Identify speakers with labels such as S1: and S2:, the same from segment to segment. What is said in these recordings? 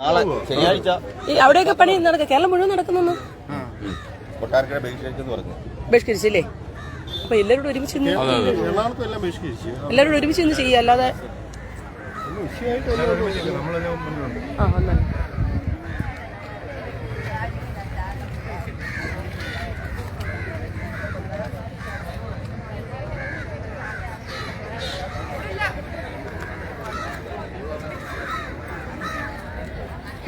S1: നാളെ ശനിയാഴ്ച.
S2: ഈ അവിടെയൊക്കെ പണി നടക്കുക കേരളം മുഴുവൻ നടക്കുന്നു
S1: കൊട്ടാരക്കര ബഹിഷ്കരിച്ചെന്ന് പറഞ്ഞു.
S2: ബഹിഷ്കരിച്ചില്ലേ? അപ്പൊ എല്ലാവരോടും ഒരുമിച്ച് എല്ലാവരോടും ഒരുമിച്ച് ഇന്ന് ചെയ്യുക അല്ലാതെ ആ വന്നാലും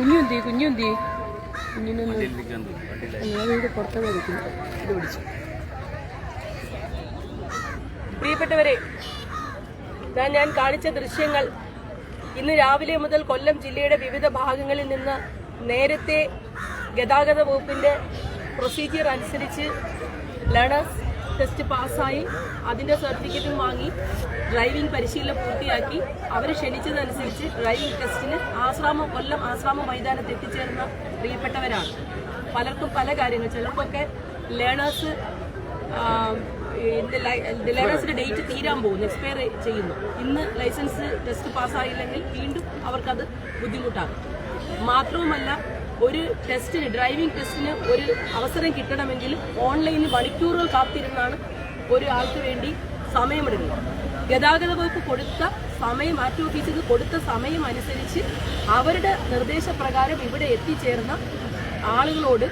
S2: കുഞ്ഞുന്തി കുഞ്ഞുന്തി. പ്രിയപ്പെട്ടവരെ ഞാൻ വീട് പുറത്താണ് നിൽക്കുന്നു ഇത് പിടിച്ചു. പ്രിയപ്പെട്ടവരെ ഞാൻ ഞാൻ കാണിച്ച ദൃശ്യങ്ങൾ ഇന്ന് രാവിലെ മുതൽ കൊല്ലം ജില്ലയുടെ വിവിധ ഭാഗങ്ങളിൽ നിന്ന് നേരത്തെ ഗതാഗത വകുപ്പിന്റെ പ്രൊസീജിയർ അനുസരിച്ച് ലേണേഴ്സ് ടെസ്റ്റ് പാസ്സായി അതിന്റെ സർട്ടിഫിക്കറ്റും വാങ്ങി. ഡ്രൈവിംഗ് പരിശീലനം പൂർത്തിയാക്കി. അവർ ക്ഷണിച്ചതനുസരിച്ച് ഡ്രൈവിംഗ് ടെസ്റ്റിന് ആശ്രാമം കൊല്ലം ആശ്രാമം മൈതാനത്ത് എത്തിച്ചേർന്ന പ്രിയപ്പെട്ടവരാണ്. പലർക്കും പല കാര്യങ്ങൾ. ചിലർക്കൊക്കെ ലേണേഴ്സ് ലേണേഴ്സിന്റെ ഡേറ്റ് തീരാൻ പോകുന്നു എക്സ്പയർ ചെയ്യുന്നു. ഇന്ന് ലൈസൻസ് ടെസ്റ്റ് പാസ്സായില്ലെങ്കിൽ വീണ്ടും അവർക്കത് ബുദ്ധിമുട്ടാണ് മാത്രവുമല്ല ഒരു ടെസ്റ്റിന് ഡ്രൈവിംഗ് ടെസ്റ്റിന് ഒരു അവസരം കിട്ടണമെങ്കിൽ ഓൺലൈനിൽ മണിക്കൂറുകൾ കാത്തിരുന്നാണ് ഒരു ആൾക്ക് വേണ്ടി സമയമെടുക്കുന്നത് ഗതാഗത വകുപ്പ് കൊടുത്ത സമയം മാറ്റി ഓഫീസിൽ കൊടുത്ത സമയം അനുസരിച്ച് അവരുടെ നിർദ്ദേശപ്രകാരം ഇവിടെ എത്തിച്ചേർന്ന ആളുകളോട്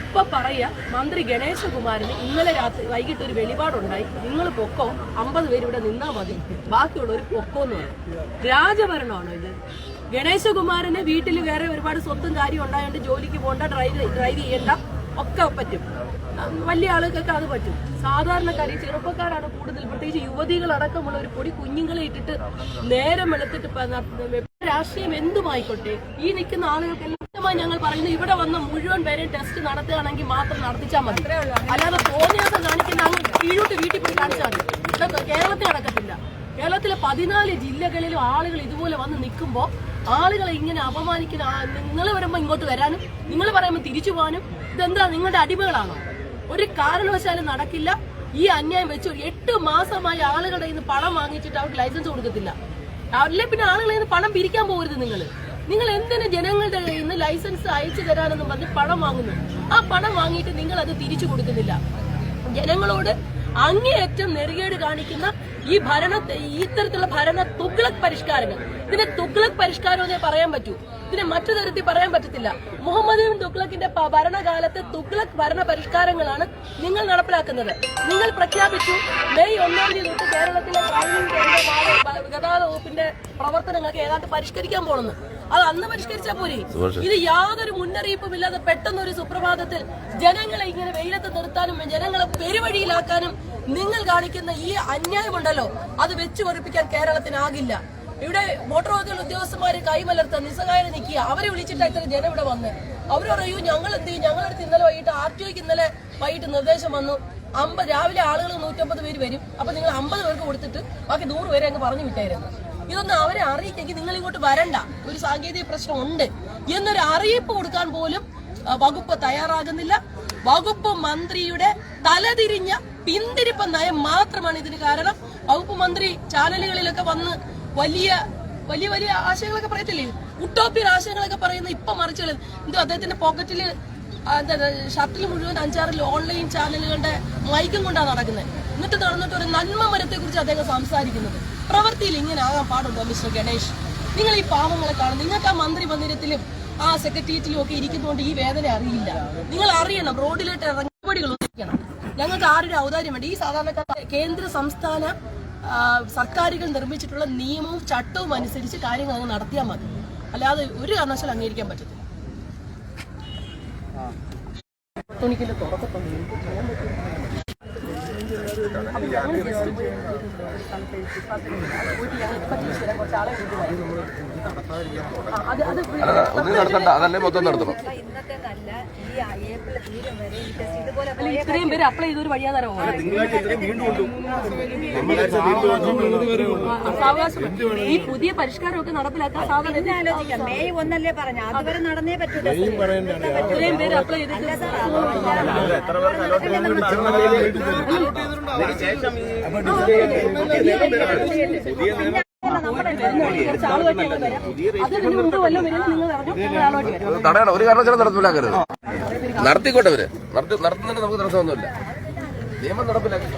S2: ഇപ്പൊ പറയാ മന്ത്രി ഗണേശകുമാരന് ഇന്നലെ രാത്രി വൈകിട്ട് ഒരു വെളിപാടുണ്ടായി. നിങ്ങൾ പൊക്കോ അമ്പത് പേര് ഇവിടെ നിന്നാ മതി. ബാക്കിയുള്ളവർ പൊക്കോ എന്ന് പറയും. രാജഭരണമാണോ ഇത്? ഗണേശകുമാരന് വീട്ടിൽ വേറെ ഒരുപാട് സ്വത്തും കാര്യം ഉണ്ടായതുകൊണ്ട് ജോലിക്ക് പോകണ്ട ഡ്രൈവ് ഡ്രൈവ് ചെയ്യണ്ട. ഒക്കെ പറ്റും. വലിയ ആളുകൾക്കൊക്കെ അത് പറ്റും. സാധാരണക്കാർ ഈ ചെറുപ്പക്കാരാണ് കൂടുതൽ. പ്രത്യേകിച്ച് യുവതികളടക്കമുള്ള ഒരു പൊടി കുഞ്ഞുങ്ങളെ ഇട്ടിട്ട് നേരം വെളുത്തിട്ട് രാഷ്ട്രീയം എന്തുമായിക്കോട്ടെ? ഈ നിൽക്കുന്ന ആളുകൾക്ക് വ്യക്തമായി ഞങ്ങൾ പറയുന്നു ഇവിടെ വന്ന മുഴുവൻ പേരെയും ടെസ്റ്റ് നടത്തുകയാണെങ്കിൽ മാത്രം നടത്തിച്ചാൽ മതി. അല്ലാതെ തോന്നിയാസം കാണിക്കുന്ന അങ്ങ് കീഴോട്ട് വീട്ടിൽ പോയി കാണിച്ചാൽ മതി. കേരളത്തിൽ നടക്കത്തില്ല. കേരളത്തിലെ പതിനാല് ജില്ലകളിലും ആളുകൾ ഇതുപോലെ വന്ന് നിൽക്കുമ്പോൾ ആളുകളെ ഇങ്ങനെ അപമാനിക്കുന്ന നിങ്ങൾ വരുമ്പോൾ ഇങ്ങോട്ട് വരാനും നിങ്ങൾ പറയുമ്പോൾ തിരിച്ചു പോകാനും ഇതെന്താ നിങ്ങളുടെ അടിമകളാണോ? ഒരു കാരണവശാലും നടക്കില്ല. ഈ അന്യായം വെച്ച് എട്ട് മാസമായി ആളുകളുടെ ഇന്ന് പണം വാങ്ങിച്ചിട്ട് അവർക്ക് ലൈസൻസ് കൊടുക്കത്തില്ല. അല്ലെ പിന്നെ ആളുകളെ പണം പിരിക്കാൻ പോകരുത് നിങ്ങൾ നിങ്ങൾ എന്തിനു ജനങ്ങളുടെ കയ്യിൽ നിന്ന് ലൈസൻസ് അയച്ചു തരാനെന്നും പറഞ്ഞ് പണം വാങ്ങുന്നു? ആ പണം വാങ്ങിയിട്ട് നിങ്ങൾ അത് തിരിച്ചു കൊടുക്കുന്നില്ല. ജനങ്ങളോട് അങ്ങേയറ്റം നെറുകേട് കാണിക്കുന്ന ഈ ഭരണ ഇത്തരത്തിലുള്ള ഭരണ തുഗ്ലക് പരിഷ്കാരങ്ങൾ. ഇതിനെ തുഗ്ലക് പരിഷ്കാരം എന്നേ പറയാൻ പറ്റൂ. ഇതിനെ മറ്റു തരത്തിൽ പറയാൻ പറ്റത്തില്ല. മുഹമ്മദ് ബിൻ തുഗ്ലക്കിന്റെ ഭരണകാലത്ത് തുഗ്ലക് ഭരണ പരിഷ്കാരങ്ങളാണ് നിങ്ങൾ നടപ്പിലാക്കുന്നത്. നിങ്ങൾ പ്രഖ്യാപിച്ചു മെയ് ഒന്നാം തീയതി തൊട്ട് കേരളത്തിലെ ഗതാഗത വകുപ്പിന്റെ പ്രവർത്തനങ്ങൾക്ക് ഏതാണ്ട് പരിഷ്കരിക്കാൻ പോകുന്നത് അത് അന്ന് പരിഷ്കരിച്ചാൽ പോരെ. ഇത് യാതൊരു മുന്നറിയിപ്പും ഇല്ലാതെ പെട്ടെന്ന് ഒരു സുപ്രഭാതത്തിൽ ജനങ്ങളെ ഇങ്ങനെ വെയിലത്ത് നിർത്താനും ജനങ്ങളെ പെരുവഴിയിലാക്കാനും നിങ്ങൾ കാണിക്കുന്ന ഈ അന്യായമുണ്ടല്ലോ അത് വെച്ചു പൊറിപ്പിക്കാൻ കേരളത്തിനാകില്ല. ഇവിടെ മോട്ടോർ വാഹന ഉദ്യോഗസ്ഥന്മാര് കൈമലർത്ത നിസ്സഹായത നിൽക്കുക അവരെ വിളിച്ചിട്ട് ഇത്ര ജനം ഇവിടെ വന്ന്. അവർ പറയൂ ഞങ്ങൾ എന്ത് ചെയ്യും? ഞങ്ങളടുത്ത് ഇന്നലെ വൈകിട്ട് ആർ ടി ഒക്ക് ഇന്നലെ വൈകിട്ട് നിർദ്ദേശം വന്നു. അമ്പത് രാവിലെ ആളുകൾ നൂറ്റമ്പത് പേര് വരും. അപ്പൊ നിങ്ങൾ അമ്പത് പേർക്ക് കൊടുത്തിട്ട് ബാക്കി നൂറ് പേരെ അങ്ങ് പറഞ്ഞു വിട്ടായിരുന്നു ഇതൊന്നും അവരെ അറിയിക്കെങ്കിൽ നിങ്ങൾ ഇങ്ങോട്ട് വരണ്ട. ഒരു സാങ്കേതിക പ്രശ്നം ഉണ്ട്. എന്നൊരു അറിയിപ്പ് കൊടുക്കാൻ പോലും വകുപ്പ് തയ്യാറാകുന്നില്ല. വകുപ്പ് മന്ത്രിയുടെ തലതിരിഞ്ഞ പിന്തിരിപ്പ നയം മാത്രമാണ് ഇതിന് കാരണം. വകുപ്പ് മന്ത്രി ചാനലുകളിലൊക്കെ വന്ന് വലിയ വലിയ വലിയ ആശയങ്ങളൊക്കെ പറയത്തില്ലേ? ഉട്ടോപ്യൻ ആശയങ്ങളൊക്കെ പറയുന്ന ഇപ്പൊ മറിച്ചുകൾ. എന്തോ അദ്ദേഹത്തിന്റെ പോക്കറ്റിൽ ആ, എന്താ ഷർട്ടിൽ മുഴുവൻ അഞ്ചാറിൽ ഓൺലൈൻ ചാനലുകളുടെ മൈക്കും കൊണ്ടാണ് നടക്കുന്നത്. എന്നിട്ട് നടന്നിട്ട് ഒരു നന്മ മരത്തെ കുറിച്ച് അദ്ദേഹം സംസാരിക്കുന്നത്. പ്രവൃത്തിയിൽ ഇങ്ങനെ ആകാൻ പാടുണ്ടോ മിസ്റ്റർ ഗണേഷ്? നിങ്ങൾ ഈ പാവങ്ങളെ കാണും നിങ്ങൾക്ക് ആ മന്ത്രി മന്ദിരത്തിലും ആ സെക്രട്ടേറിയറ്റിലും ഒക്കെ ഇരിക്കുന്നതുകൊണ്ട് ഈ വേദന അറിയില്ല. നിങ്ങൾ അറിയണം റോഡിലോട്ട് ഇറങ്ങിപ്പടികൾ ഒന്നിക്കണം ഞങ്ങൾക്ക് ആരുടെ ഔദാര്യം വേണ്ട? ഈ സാധാരണക്കാർ കേന്ദ്ര സംസ്ഥാന സർക്കാരുകൾ നിർമ്മിച്ചിട്ടുള്ള നിയമവും ചട്ടവും അനുസരിച്ച് കാര്യങ്ങൾ അങ്ങ് നടത്തിയാൽ മതി. അല്ലാതെ ഒരു കാരണവശാലും അംഗീകരിക്കാൻ പറ്റത്തില്ല. ചെയ്യാൻ അത് അത്
S1: അതല്ലേ മൊത്തം നടത്തണം.
S3: ഇന്നത്തെ നല്ല ഈ ഏപ്രിൽ തീരം വരെ ഈ ടെസ്റ്റ് ഇതുപോലെ
S2: അല്ല, ഇത്രയും പേര് അപ്ലൈ ചെയ്തൊരു വഴിയാതാരോ?
S4: തിങ്കളാഴ്ച ഇത്രയും വീണ്ടും കൊണ്ടു
S2: സാവകാശം ഈ പുതിയ പരിഷ്കാരമൊക്കെ നടപ്പിലാക്കാൻ സാധാരണ
S3: പിന്നെ ആലോചിക്കാം. മെയ് ഒന്നല്ലേ പറഞ്ഞു? അതുവരെ നടന്നേ പറ്റൂ ടെസ്റ്റ്
S2: ഇത്രയും പേര് അപ്ലൈ ചെയ്തിട്ട് കുറച്ച് ആളുമായിട്ട് ഞങ്ങൾ വരാം അതിന്
S1: തടയണം ഒരു കാരണവശാലും നടപ്പിലാക്കരുത് നടത്തിക്കോട്ടെ ഇവർ. നടത്തി നടത്തുന്നതിന് നമുക്ക് തടസ്സമൊന്നുമില്ല. നിയമം നടപ്പിലാക്കി